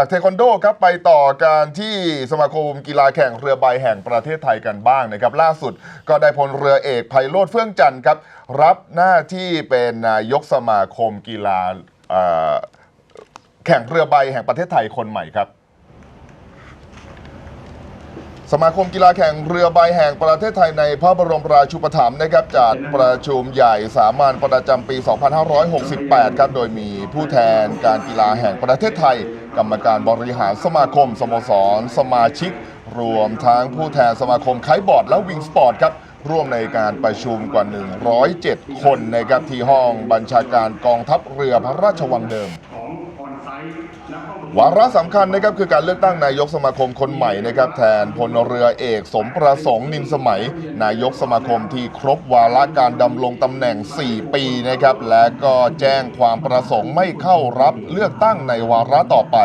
จากเทควันโดครับไปต่อการที่สมาคมกีฬาแข่งเรือใบแห่งประเทศไทยกันบ้างนะครับ ล่าสุดก็ได้พลเรือเอกไพโรธเฟื่องจันทร์ครับ รับหน้าที่เป็นนายกสมาคมกีฬาแข่งเรือใบแห่งประเทศไทยคนใหม่ครับสมาคมกีฬาแข่งเรือใบแห่งประเทศไทยในพระบรมราชูปถัมภ์นะครับจัดประชุมใหญ่สามัญประจำปี 2568 ครับ โดยมีผู้แทนการกีฬาแห่งประเทศไทย กรรมการบริหารสมาคม สโมสร สมาชิก รวมทั้งผู้แทนสมาคมไคบอร์ดและวิงสปอร์ตครับร่วมในการประชุมกว่า 107 คนนะครับที่ห้องบัญชาการกองทัพเรือพระราชวังเดิม วาระสำคัญนะครับคือการเลือกตั้งนายกสมาคมคนใหม่นะครับแทนพลเรือเอกสมประสงค์นินสมัย นายกสมาคมที่ครบวาระการดำรงตำแหน่ง 4 ปีนะครับและก็แจ้งความประสงค์ไม่เข้ารับเลือกตั้งในวาระต่อไป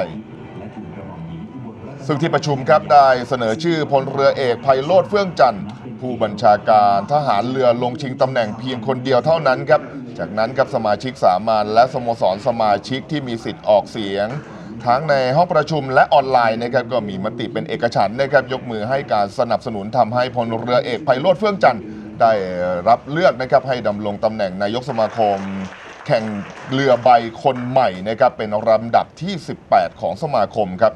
ซึ่งที่ประชุมครับได้เสนอชื่อพลเรือเอกไพโรธเฟื่องจันทร์ผู้บัญชาการทหารเรือลงชิงตำแหน่งเพียงคนเดียวเท่านั้นครับ จากนั้นครับสมาชิกสามัญและสโมสรสมาชิกที่มีสิทธิ์ออกเสียง ทั้งในห้องประชุมและออนไลน์นะครับก็มีมติเป็นเอกฉันท์นะครับยกมือให้การสนับสนุนทำให้พลเรือเอกไพโรธเฟื่องจันทร์ได้รับเลือกนะครับให้ดำรงตำแหน่งนายกสมาคม แข่งเรือใบคนใหม่นะครับเป็นลำดับที่ 18 ของสมาคมครับ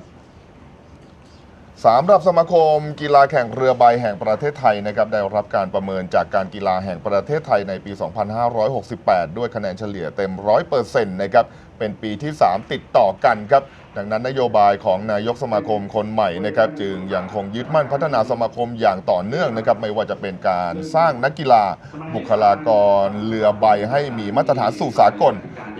สำหรับสมาคมกีฬาแข่งเรือใบแห่งประเทศไทยนะครับได้รับการประเมินจากการกีฬาแห่งประเทศไทยในปี 2568 ด้วยคะแนนเฉลี่ยเต็ม 100%นะครับเป็นปีที่ 3 ติดต่อกันครับดังนั้นนโยบายของนายกสมาคมคนใหม่นะครับจึงยังคงยึดมั่นพัฒนาสมาคมอย่างต่อเนื่องนะครับไม่ว่าจะเป็นการสร้างนักกีฬา บุคลากรเรือใบให้มีมาตรฐานสู่สากล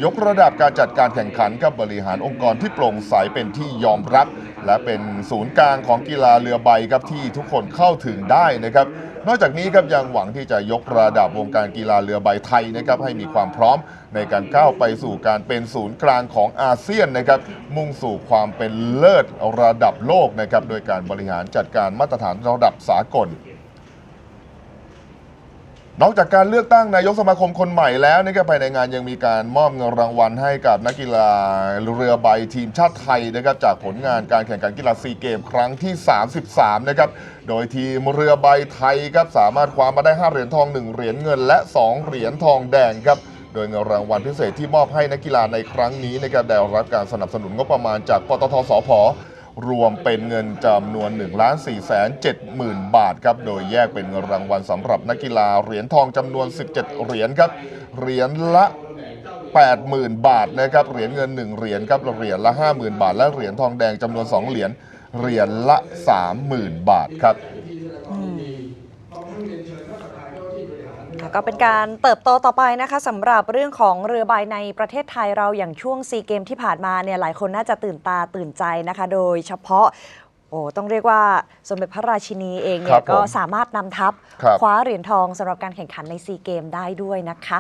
ยกระดับการจัดการแข่งขันกับบริหารองค์กรที่โปร่งใสเป็นที่ยอมรับ และเป็นศูนย์กลางของกีฬาเรือใบครับที่ทุกคนเข้าถึงได้นะครับ นอกจากนี้ครับยังหวังที่จะยกระดับวงการกีฬาเรือใบไทยนะครับให้มีความพร้อมในการก้าวไปสู่การเป็นศูนย์กลางของอาเซียนนะครับมุ่งสู่ความเป็นเลิศระดับโลกนะครับโดยการบริหารจัดการมาตรฐานระดับสากล นอกจากการเลือกตั้งนายกสมาคมคนใหม่แล้วนะครับภายในงานยังมีการมอบเงินรางวัลให้กับนักกีฬาเรือใบทีมชาติไทยนะครับจากผลงานการแข่งขันกีฬาซีเกม ครั้งที่ 33 นะครับ โดยทีมเรือใบไทยครับสามารถคว้ามาได้ 5 เหรียญทอง 1 เหรียญเงิน และ 2 เหรียญทองแดงครับโดยเงินรางวัลพิเศษที่มอบให้นักกีฬาในครั้งนี้นะครับได้รับการสนับสนุนงบประมาณจากปตทสพ รวมเป็นเงินจำนวน1 4 7 0 0 0 0 บาทครับ โดยแยกเป็นเงินรางวัลสำหรับนักกีฬาเหรียญทองจำนวน 17 เหรียญครับ เหรียญละ 80,000 บาทนะครับ เหรียญเงิน 1 เหรียญครับ เหรียญละ 50,000 บาท และเหรียญทองแดงจำนวน 2 เหรียญ เหรียญละ 30,000 บาทครับ ค่ะ ก็เป็นการเติบโตต่อไปนะคะสำหรับเรื่องของเรือใบในประเทศไทยเราอย่างช่วงซีเกมที่ผ่านมาเนี่ยหลายคนน่าจะตื่นตาตื่นใจนะคะ โดยเฉพาะโอ้ต้องเรียกว่าสมเด็จพระราชินีเองคเนี่รัยบผมก็สามารถนำทัพครับ คว้าเหรียญทองสำหรับการแข่งขันในซีเกมได้ด้วยนะคะ